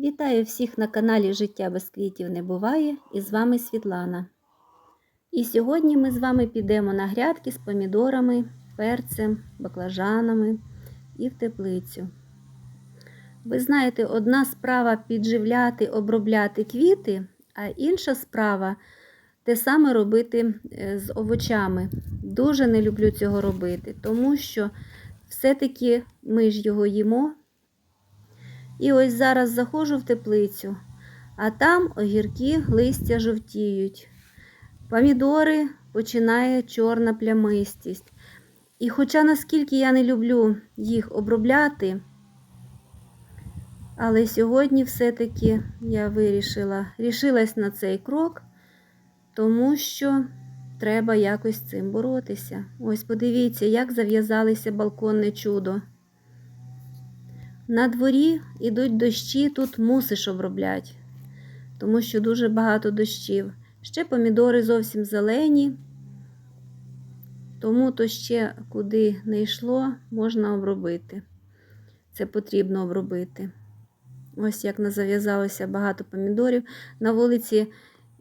Вітаю всіх на каналі Життя без квітів не буває і з вами Світлана. І сьогодні ми з вами підемо на грядки з помідорами, перцем, баклажанами і в теплицю. Ви знаєте, одна справа підживляти, обробляти квіти, а інша справа те саме робити е, з овочами. Дуже не люблю цього робити, тому що все-таки ми ж його їмо. І ось зараз заходжу в теплицю, а там огірки листя жовтіють. Помідори починає чорна плямистість. І хоча наскільки я не люблю їх обробляти, але сьогодні все-таки я вирішила, рішилась на цей крок, тому що треба якось з цим боротися. Ось подивіться, як зав'язалися балконне чудо. На дворі йдуть дощі, тут мусиш обробляти, тому що дуже багато дощів. Ще помідори зовсім зелені, тому то ще куди не йшло, можна обробити. Це потрібно обробити. Ось як зав'язалося багато помідорів. На вулиці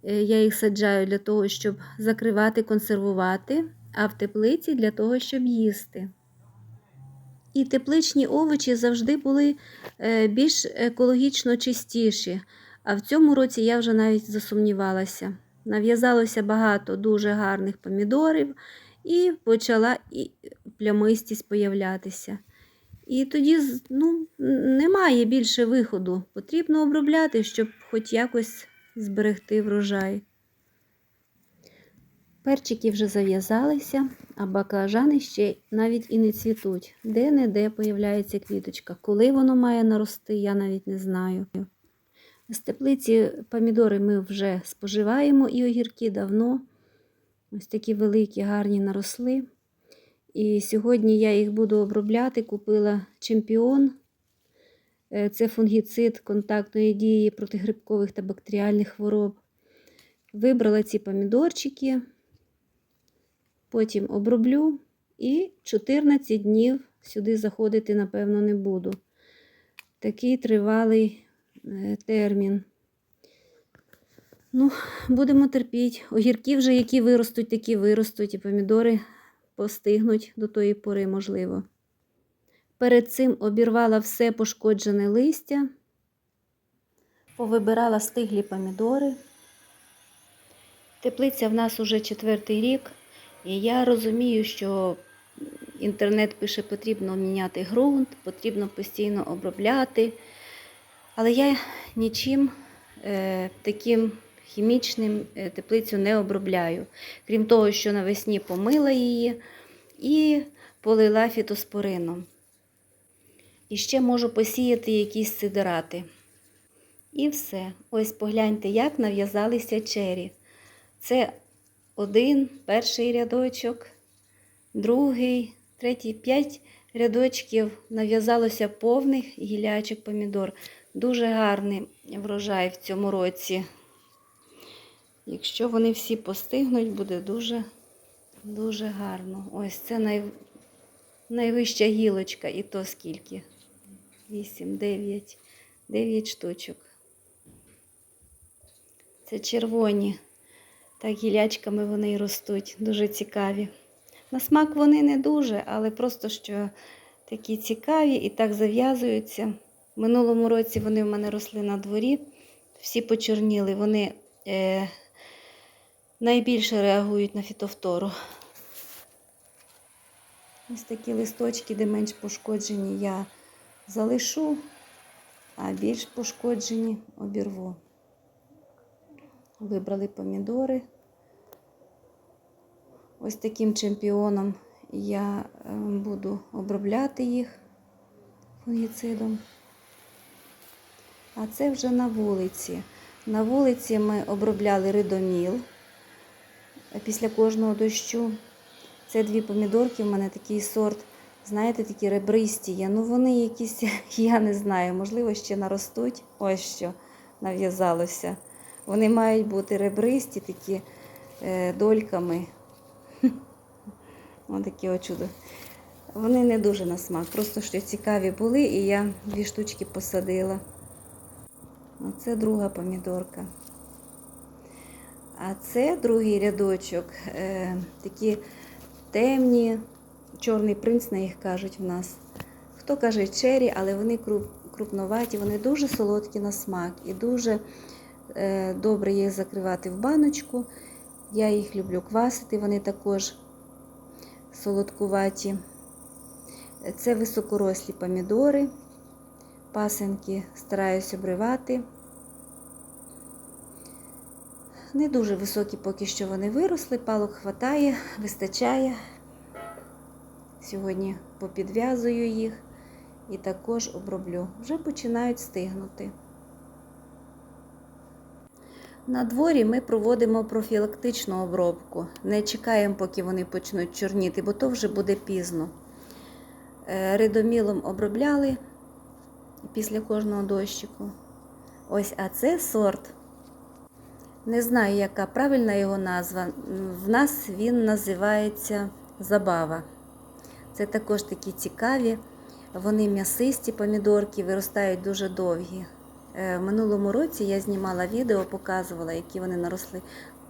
е, я їх саджаю для того, щоб закривати, консервувати, а в теплиці для того, щоб їсти. І тепличні овочі завжди були е, більш екологічно чистіші. А в цьому році я вже навіть засумнівалася. Нав'язалося багато дуже гарних помідорів, і почала і плямистість появлятися. І тоді ну, немає більше виходу. Потрібно обробляти, щоб хоч якось зберегти врожай. Перчики вже зав'язалися, а баклажани ще навіть і не цвітуть. Де-не-де появляється квіточка. Коли воно має нарости, я навіть не знаю. З теплиці помідори ми вже споживаємо і огірки давно. Ось такі великі, гарні наросли. І сьогодні я їх буду обробляти. Купила чемпіон. Е, це фунгіцид контактної дії проти грибкових та бактеріальних хвороб. Вибрала ці помідорчики, потім оброблю і 14 днів сюди заходити, напевно, не буду. Такий тривалий е, термін. Ну, будемо терпіти. Огірки вже, які виростуть, такі виростуть, і помідори постигнуть до тої пори, можливо. Перед цим обірвала все пошкоджене листя, повибирала стиглі помідори. Теплиця в нас уже четвертий рік, і я розумію, що інтернет пише, потрібно міняти ґрунт, потрібно постійно обробляти. Але я нічим е, таким хімічним е, теплицю не обробляю. Крім того, що навесні помила її і полила фітоспорином. І ще можу посіяти якісь сидирати. І все. Ось погляньте, як нав'язалися чері. Це один, перший рядочок, другий, третій, п'ять рядочків нав'язалося повних гілячок помідор. Дуже гарний врожай в цьому році. Якщо вони всі постигнуть, буде дуже дуже гарно. Ось це най... найвища гілочка, і то скільки? 8, 9, 9 штучок. Це червоні. Так гілячками вони ростуть, дуже цікаві. На смак вони не дуже, але просто що такі цікаві і так зав'язуються. В минулому році вони в мене росли на дворі, всі почорніли. Вони е, найбільше реагують на фітовтору. Ось такі листочки, де менш пошкоджені, я залишу, а більш пошкоджені обірву. Вибрали помідори. Ось таким чемпіоном я е, буду обробляти їх фунгіцидом. А це вже на вулиці. На вулиці ми обробляли ридоміл після кожного дощу. Це дві помідорки, в мене такий сорт, знаєте, такі ребристі є. Ну вони якісь, я не знаю, можливо, ще наростуть. Ось що нав'язалося. Вони мають бути ребристі, такі е, дольками. Ось такі о чудо. Вони не дуже на смак, просто що цікаві були, і я дві штучки посадила. Оце друга помідорка. А це другий рядочок. Е, такі темні, чорний принц на їх кажуть в нас. Хто каже чері, але вони крупноваті, вони дуже солодкі на смак і дуже добре їх закривати в баночку. Я їх люблю квасити, вони також солодкуваті. Це високорослі помідори. Пасенки стараюсь обривати. Не дуже високі поки що вони виросли, палок хватає, вистачає. Сьогодні попідв'язую їх і також оброблю. Вже починають стигнути. На дворі ми проводимо профілактичну обробку. Не чекаємо, поки вони почнуть чорніти, бо то вже буде пізно. Е, Ридомілом обробляли після кожного дощику. Ось, а це сорт. Не знаю, яка правильна його назва. В нас він називається Забава. Це також такі цікаві. Вони м'ясисті помідорки, виростають дуже довгі. Е, В минулому році я знімала відео, показувала, які вони наросли.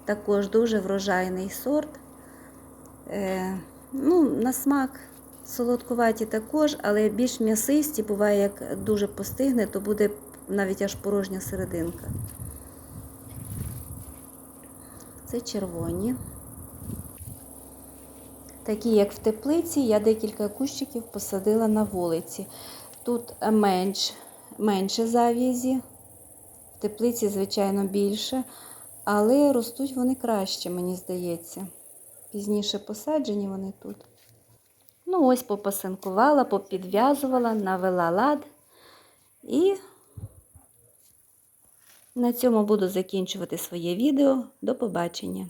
Також дуже врожайний сорт. Е, Ну, на смак солодкуваті також, але більш м'ясисті, буває, як дуже постигне, то буде навіть аж порожня серединка. Це червоні. Такі, як в теплиці, я декілька кущиків посадила на вулиці. Тут менш, менше зав'язі, в теплиці, звичайно, більше, але ростуть вони краще, мені здається. Пізніше посаджені вони тут. Ну, ось попасинкувала, попідв'язувала, навела лад. І на цьому буду закінчувати своє відео. До побачення.